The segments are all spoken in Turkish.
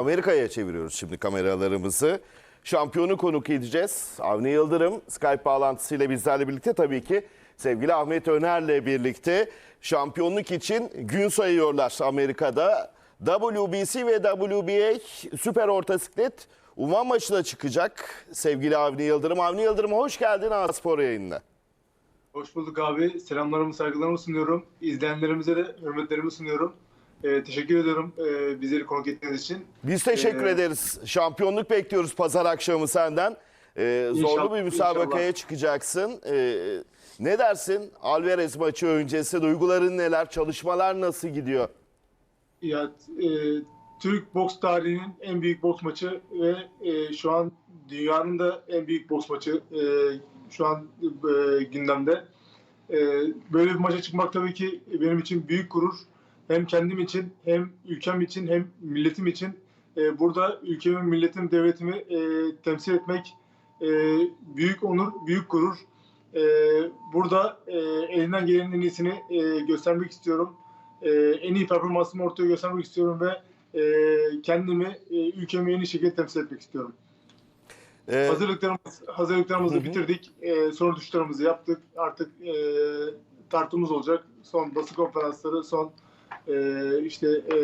Amerika'ya çeviriyoruz şimdi kameralarımızı. Şampiyonu konuk edeceğiz. Avni Yıldırım Skype bağlantısıyla bizlerle birlikte tabii ki sevgili Ahmet Öner'le birlikte şampiyonluk için gün sayıyorlar Amerika'da. WBC ve WBA Süper Orta Siklet Uman maçına çıkacak sevgili Avni Yıldırım. Avni Yıldırım hoş geldin A Spor yayınına. Hoş bulduk abi. Selamlarımı, saygılarımı sunuyorum. İzleyenlerimize de hürmetlerimi sunuyorum. Ee, teşekkür ediyorum e, bizleri konuk ettiğiniz için. Biz teşekkür Ee, ederiz. Şampiyonluk bekliyoruz pazar akşamı senden. Ee, zorlu bir müsabakaya inşallah. çıkacaksın. Ee, ne dersin? Alvarez maçı öncesi duyguların neler? Çalışmalar nasıl gidiyor? Ya, e, Türk boks tarihinin en büyük boks maçı ve e, şu an dünyanın da en büyük boks maçı e, şu an e, gündemde. E, böyle bir maça çıkmak tabii ki benim için büyük gurur. Hem kendim için hem ülkem için hem milletim için. E, burada ülkemi, milletimi, devletimi e, temsil etmek e, büyük onur, büyük gurur. E, burada e, elinden gelenin en iyisini e, göstermek istiyorum. E, en iyi performansımı ortaya göstermek istiyorum ve e, kendimi, e, ülkemi en iyi şekilde temsil etmek istiyorum. Ee, Hazırlıklarımız, hazırlıklarımızı Hı bitirdik. E, son düşüşlerimizi yaptık. Artık e, tartımız olacak. Son basın konferansları, son e, işte e,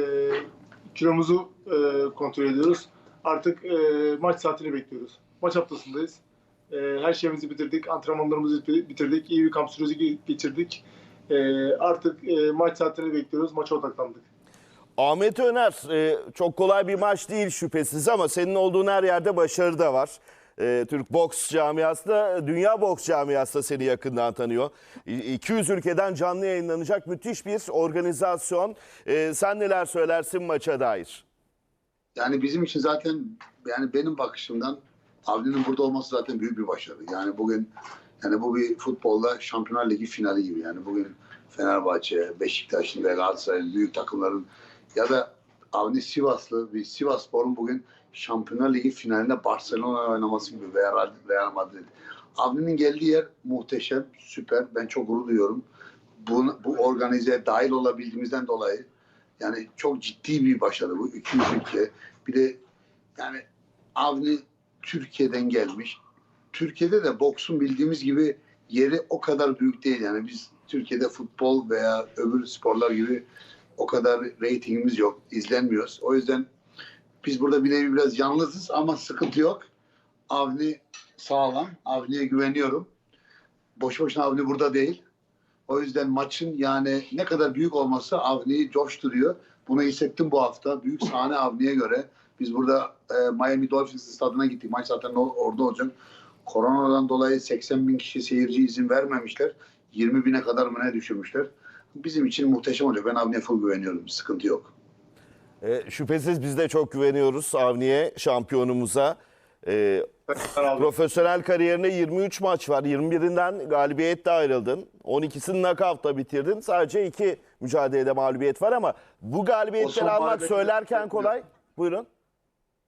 kilomuzu e, kontrol ediyoruz. Artık e, maç saatini bekliyoruz. Maç haftasındayız. E, her şeyimizi bitirdik. Antrenmanlarımızı bitirdik. İyi bir kamp süreci geçirdik. E, artık e, maç saatini bekliyoruz. Maça odaklandık. Ahmet Öner e, çok kolay bir maç değil şüphesiz ama senin olduğun her yerde başarı da var. E, Türk boks camiası da dünya boks camiası da seni yakından tanıyor. İ- 200 ülkeden canlı yayınlanacak müthiş bir organizasyon. E, sen neler söylersin maça dair? Yani bizim için zaten yani benim bakışımdan Avni'nin burada olması zaten büyük bir başarı. Yani bugün yani bu bir futbolda Şampiyonlar Ligi finali gibi. Yani bugün Fenerbahçe, Beşiktaş'ın ve Galatasaray'ın büyük takımların ya da Avni Sivaslı bir Sivasspor'un bugün Şampiyonlar Ligi finalinde Barcelona oynaması gibi veya Real Madrid. Avni'nin geldiği yer muhteşem, süper. Ben çok gurur duyuyorum. Bu, bu organize dahil olabildiğimizden dolayı yani çok ciddi bir başarı bu. 200 ülke. Bir de yani Avni Türkiye'den gelmiş. Türkiye'de de boksun bildiğimiz gibi yeri o kadar büyük değil. Yani biz Türkiye'de futbol veya öbür sporlar gibi o kadar reytingimiz yok. izlenmiyoruz. O yüzden biz burada bir nevi biraz yalnızız ama sıkıntı yok. Avni sağlam. Avni'ye güveniyorum. Boş boşuna Avni burada değil. O yüzden maçın yani ne kadar büyük olması Avni'yi coşturuyor. Bunu hissettim bu hafta. Büyük sahne Avni'ye göre. Biz burada e, Miami Dolphins stadına gittik. Maç zaten orada olacak. Koronadan dolayı 80 bin kişi seyirci izin vermemişler. 20 bine kadar mı ne düşürmüşler. Bizim için muhteşem olacak. Ben Avni'ye full güveniyorum. Sıkıntı yok. E, şüphesiz biz de çok güveniyoruz Avni'ye, şampiyonumuza. E, Profesyonel kariyerine 23 maç var. 21'inden galibiyetle ayrıldın. 12'sini knockout'la bitirdin. Sadece iki mücadelede mağlubiyet var ama bu O galibiyetleri almak söylerken kolay. Buyurun.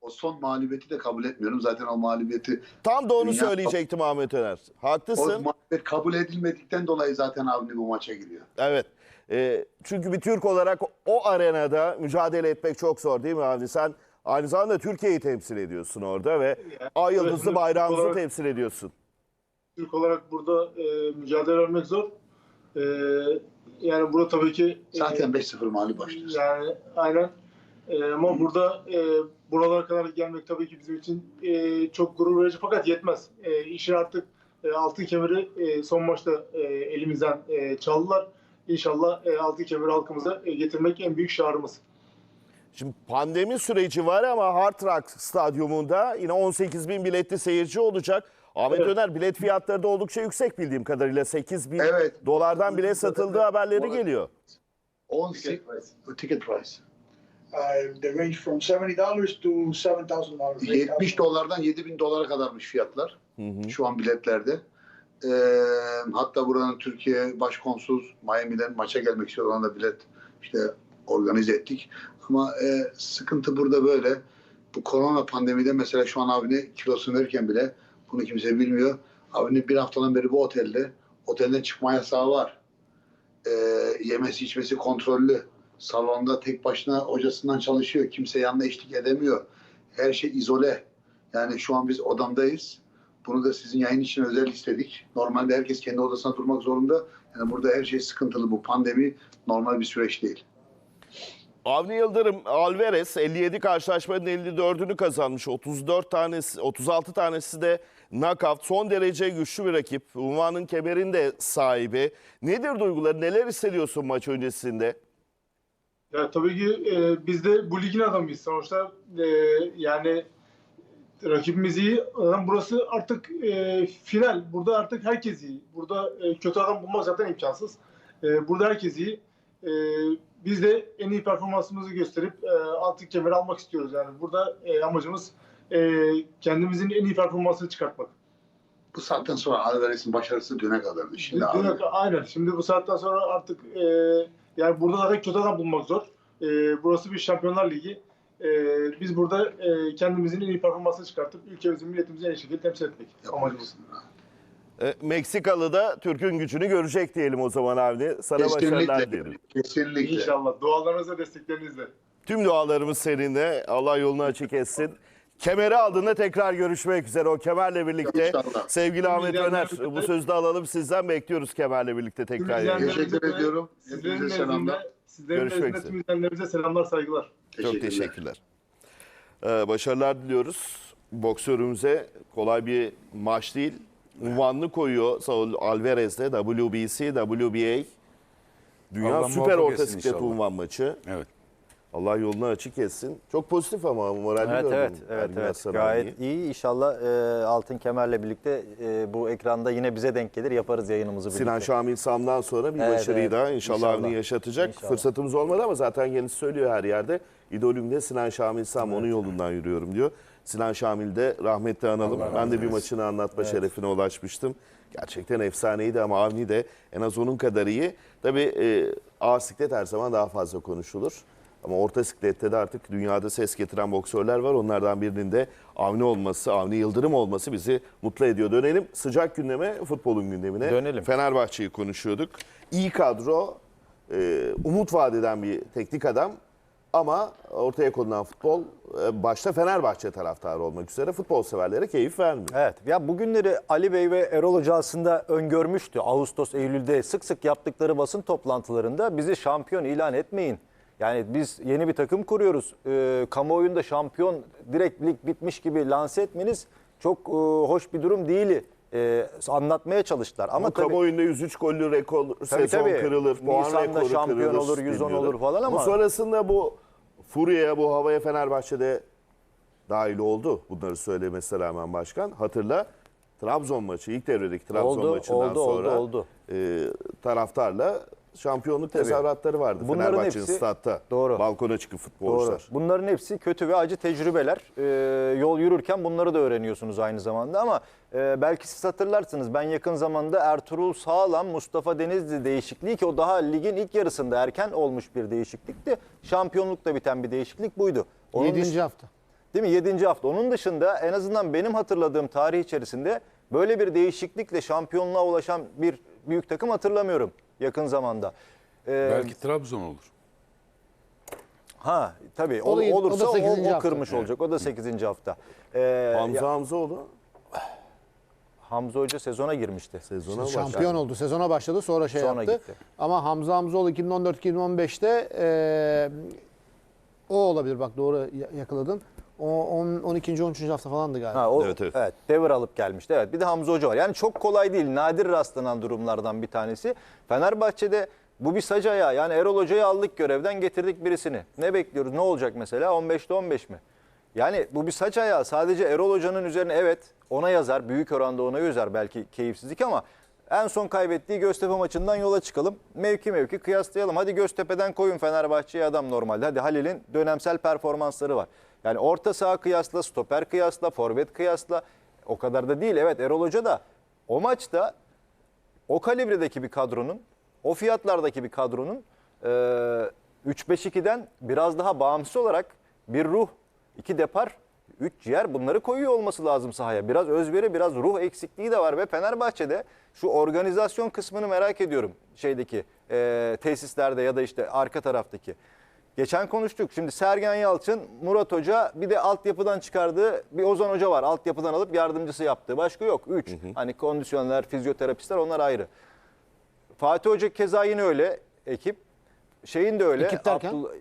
O son mağlubiyeti de kabul etmiyorum. Zaten o mağlubiyeti Tam da onu Dünya- söyleyecektim Ahmet Öner. o Haklısın. mağlubiyet kabul edilmedikten dolayı zaten Avni bu maça giriyor. Evet. E, çünkü bir Türk olarak o arenada mücadele etmek çok zor değil mi abi? Sen aynı zamanda Türkiye'yi temsil ediyorsun orada ve Ay Yıldızlı evet, bayrağımızı olarak- temsil ediyorsun. Türk olarak burada e, mücadele vermek zor. E, yani burada tabii ki e, Zaten 5-0 mağlup başlıyoruz. yani aynen. E, ama burada e, buralara kadar gelmek tabii ki bizim için e, çok gurur verici fakat yetmez. E, işi artık e, altın kemeri e, son maçta e, elimizden e, çaldılar. İnşallah e, altın kemeri halkımıza e, getirmek en büyük şiarımız. Şimdi pandemi süreci var ama Hard Rock Stadyumunda yine 18 bin biletli seyirci olacak. Ahmet Evet. Öner bilet fiyatları da oldukça yüksek bildiğim kadarıyla 8 bin Evet. dolardan bile satıldığı haberleri geliyor. 18 ticket price. Uh, they range from seventy dollars to seven thousand dollars. 70 dolardan 7000 dolara kadarmış fiyatlar şu an biletlerde. Ee, hatta buradan Türkiye Başkonsul Miami'den maça gelmek istiyor. Ona da bilet işte organize ettik. Ama e, sıkıntı burada böyle. Bu korona pandemide mesela şu an abine kilosunu verirken bile bunu kimse bilmiyor. Abinin bir haftadan beri bu otelde. Otelden çıkma yasağı var. Ee, yemesi içmesi kontrollü. salonda tek başına hocasından çalışıyor. Kimse yanına eşlik edemiyor. Her şey izole. Yani şu an biz odamdayız. Bunu da sizin yayın için özel istedik. Normalde herkes kendi odasına durmak zorunda. Yani burada her şey sıkıntılı. Bu pandemi normal bir süreç değil. Avni Yıldırım Alvarez 57 karşılaşmanın 54'ünü kazanmış. 34 tanesi 36 tanesi de knockout. Son derece güçlü bir rakip. Unvanın kemerin de sahibi. Nedir duyguları? Neler hissediyorsun maç öncesinde? Ya tabii ki e, biz de bu ligin adamıyız. Sonuçta e, yani rakibimiz iyi. Burası artık e, final. Burada artık herkes iyi. Burada e, kötü adam bulmak zaten imkansız. E, burada herkes iyi. E, biz de en iyi performansımızı gösterip e, altın kemeri almak istiyoruz. Yani burada e, amacımız e, kendimizin en iyi performansını çıkartmak. Bu saatten sonra Alvarez'in başarısı düne kadardı. Şimdi. Direkt- Aynen. Şimdi bu saatten sonra artık e, yani burada zaten kötü adam bulmak zor. E, burası bir Şampiyonlar Ligi. E, biz burada e, kendimizin en iyi performansını çıkartıp ülkemizin, milletimizin en iyi şekilde temsil etmek amacımız. E, Meksikalı da Türk'ün gücünü görecek diyelim o zaman Avni. Sana başarılar dilerim. Kesinlikle. İnşallah. Dualarınızla, desteklerinizle. Tüm dualarımız seninle. Allah yolunu açık etsin. Kemeri aldığında tekrar görüşmek üzere. O kemerle birlikte İnşallah. sevgili Ahmet Öner bu sözü de alalım sizden bekliyoruz kemerle birlikte tekrar. Teşekkür ediyorum. Hepinize selamlar. Sizlerin Görüşmek üzere. tüm izleyenlerimize selamlar, saygılar. Çok teşekkürler. Ee, başarılar diliyoruz. Boksörümüze kolay bir maç değil. Unvanını koyuyor Saul Alvarez'de WBC, WBA. Dünya Allah süper muvaffak orta etsin siklet inşallah. unvan maçı. Evet. Allah yolunu açık etsin. Çok pozitif ama moralli Evet gördüm. evet evet Ergin evet gayet iyi inşallah e, altın kemerle birlikte e, bu ekranda yine bize denk gelir yaparız yayınımızı birlikte. Sinan Şamil Sam'dan sonra bir Evet, başarıyı evet. daha inşallah, İnşallah. Avni yaşatacak. İnşallah. Fırsatımız olmadı ama zaten kendisi söylüyor her yerde. İdolüm de Sinan Şamil Sam onun yolundan yürüyorum diyor. Sinan Şamil de rahmetli analım. ben de bir maçını anlatma şerefine ulaşmıştım. Gerçekten efsaneydi ama Avni de en az onun kadar iyi. Tabii e, ağır siklet her zaman daha fazla konuşulur. Ama orta siklette de artık dünyada ses getiren boksörler var. Onlardan birinin de Avni olması, Avni Yıldırım olması bizi mutlu ediyor. Dönelim sıcak gündeme, futbolun gündemine. Dönelim. Fenerbahçe'yi konuşuyorduk. İyi kadro, e, umut vadeden bir teknik adam ama ortaya konulan futbol e, başta Fenerbahçe taraftarı olmak üzere futbol severlere keyif vermiyor. Evet ya bugünleri Ali Bey ve Erol Hoca aslında öngörmüştü. Ağustos, Eylül'de sık sık yaptıkları basın toplantılarında bizi şampiyon ilan etmeyin. Yani biz yeni bir takım kuruyoruz. Ee, kamuoyunda şampiyon direkt lig bitmiş gibi lanse etmeniz çok e, hoş bir durum değil. e, anlatmaya çalıştılar. Ama tabii, kamuoyunda 103 gollü rekor sezon tabii. kırılır, puan Nisan'da rekoru şampiyon kırılır. olur, 110 deniyordu. olur falan ama- sonrasında bu furyaya, bu havaya Fenerbahçe'de dahil oldu. Bunları söylemesine rağmen başkan. Hatırla Trabzon maçı, ilk devredeki Trabzon Oldu, maçından oldu, oldu, sonra oldu. e, taraftarla şampiyonluk tezahüratları vardı Bunların Fenerbahçe'nin hepsi- statta. Doğru. Balkona çıkıp Doğru. futbolcular. Bunların hepsi kötü ve acı tecrübeler. Ee, yol yürürken bunları da öğreniyorsunuz aynı zamanda ama e, belki siz hatırlarsınız ben yakın zamanda Ertuğrul Sağlam, Mustafa Denizli değişikliği ki o daha ligin ilk yarısında erken olmuş bir değişiklikti. Şampiyonlukla biten bir değişiklik buydu. Onun 7. dış- hafta. Değil mi? 7. hafta. Onun dışında en azından benim hatırladığım tarih içerisinde böyle bir değişiklikle şampiyonluğa ulaşan bir büyük takım hatırlamıyorum yakın zamanda. Ee, Belki Trabzon olur. Ha tabii O o, da yedi- o da olursa o, sekizinci o hafta. kırmış olacak. O da 8. hafta. Ee, Hamza ya- Hamzaoğlu Hamza Hoca sezona girmişti. sezona Şampiyon başladı. oldu. Sezona başladı sonra şey Sonra yaptı. gitti. Ama Hamza Hamzoğlu 2014-2015'te eee o olabilir bak doğru ya- yakaladın. O 10, 12. 13. hafta falandı galiba. Ha, o, Evet, evet, evet. devir alıp gelmişti. Evet. Bir de Hamza Hoca var. Yani çok kolay değil. Nadir rastlanan durumlardan bir tanesi. Fenerbahçe'de bu bir sac ayağı. Yani Erol Hoca'yı aldık görevden getirdik birisini. Ne bekliyoruz? Ne olacak mesela? 15'te 15 mi? Yani bu bir saç ayağı. Sadece Erol Hoca'nın üzerine evet ona yazar. Büyük oranda ona yazar belki keyifsizlik ama en son kaybettiği Göztepe maçından yola çıkalım. Mevki mevki kıyaslayalım. Hadi Göztepe'den koyun Fenerbahçe'ye adam normalde. Hadi Halil'in dönemsel performansları var. Yani orta saha kıyasla, stoper kıyasla, forvet kıyasla. O kadar da değil. Evet Erol Hoca da o maçta o kalibredeki bir kadronun, o fiyatlardaki bir kadronun e, 3-5-2'den biraz daha bağımsız olarak bir ruh, iki depar, üç ciğer bunları koyuyor olması lazım sahaya. Biraz özveri, biraz ruh eksikliği de var ve Fenerbahçe'de şu organizasyon kısmını merak ediyorum şeydeki e, tesislerde ya da işte arka taraftaki. Geçen konuştuk. Şimdi Sergen Yalçın, Murat Hoca bir de altyapıdan çıkardığı bir Ozan Hoca var. Altyapıdan alıp yardımcısı yaptığı. Başka yok. Üç. Hani kondisyoner, fizyoterapistler onlar ayrı. Fatih Hoca keza yine öyle ekip. Şeyin de öyle. Ekip derken? Abdullah-